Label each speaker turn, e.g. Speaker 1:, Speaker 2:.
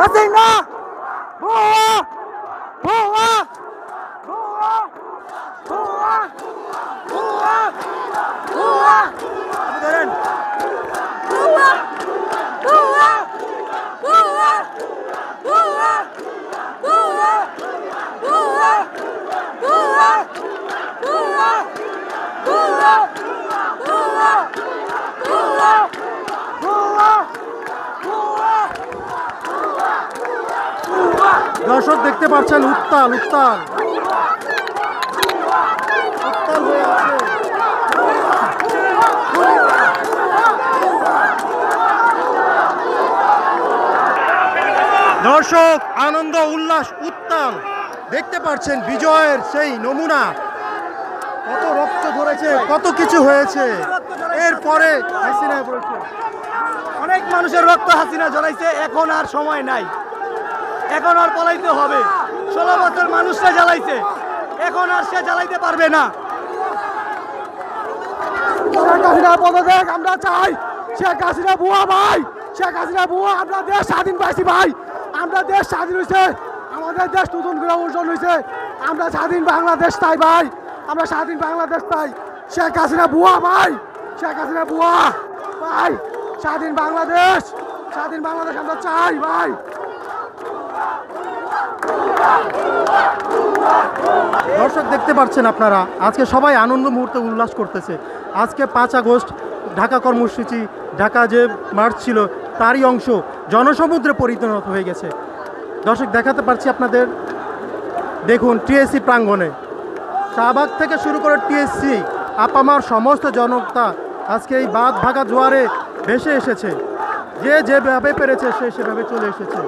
Speaker 1: Asenga! Boa! Boa! Boa! Boa! Boa! Boa! Kebetulan. Boa! Boa! Boa! Boa! Boa! Boa! Boa! Boa! Boa! Boa! Boa!
Speaker 2: দর্শক দেখতে পাচ্ছেন উত্তাল উত্তাল। দর্শক, আনন্দ, উল্লাস, উত্তাল। দেখতে পাচ্ছেন বিজয়ের সেই নমুনা। কত রক্ত ধরেছে, কত কিছু হয়েছে। এরপরে হাসিনা
Speaker 1: অনেক মানুষের রক্ত হাসিনা জ্বলাইছে, এখন আর সময় নাই। এখন আর পলাইতে হবে। ষোলো বছর মানুষরা জ্বালাইছে। এখন আর সে জ্বালাইতে পারবে না। শেখ হাসিনা পদত্যাগ আমরা চাই। শেখ হাসিনা বুয়া ভাই। শেখ হাসিনা বুয়া, আমরা দেশ স্বাধীন পাইছি ভাই। আমরা দেশ স্বাধীন হয়েছে আমাদের দেশ নতুন করে অর্জন হয়েছে আমরা স্বাধীন বাংলাদেশ চাই ভাই। আমরা স্বাধীন বাংলাদেশ চাই। শেখ হাসিনা বুয়া ভাই। শেখ হাসিনা বুয়া ভাই। স্বাধীন বাংলাদেশ। স্বাধীন বাংলাদেশ আমরা চাই ভাই।
Speaker 2: দর্শক দেখতে পাচ্ছেন আপনারা, আজকে সবাই আনন্দ মুহূর্তে উল্লাস করতেছে। আজকে পাঁচ আগস্ট, ঢাকা কর্মসূচি, ঢাকা যে মার্চ ছিল, তারই অংশ জনসমুদ্রে পরিণত হয়ে গেছে। দর্শক দেখাতে পারছি আপনাদের, দেখুন টিএসসি প্রাঙ্গণে। শাহবাগ থেকে শুরু করে টিএসসি, আপামার সমস্ত জনতা আজকে এই বাদ ভাগা জোয়ারে ভেসে এসেছে। যে যেভাবে পেরেছে, সে সেভাবে চলে এসেছে।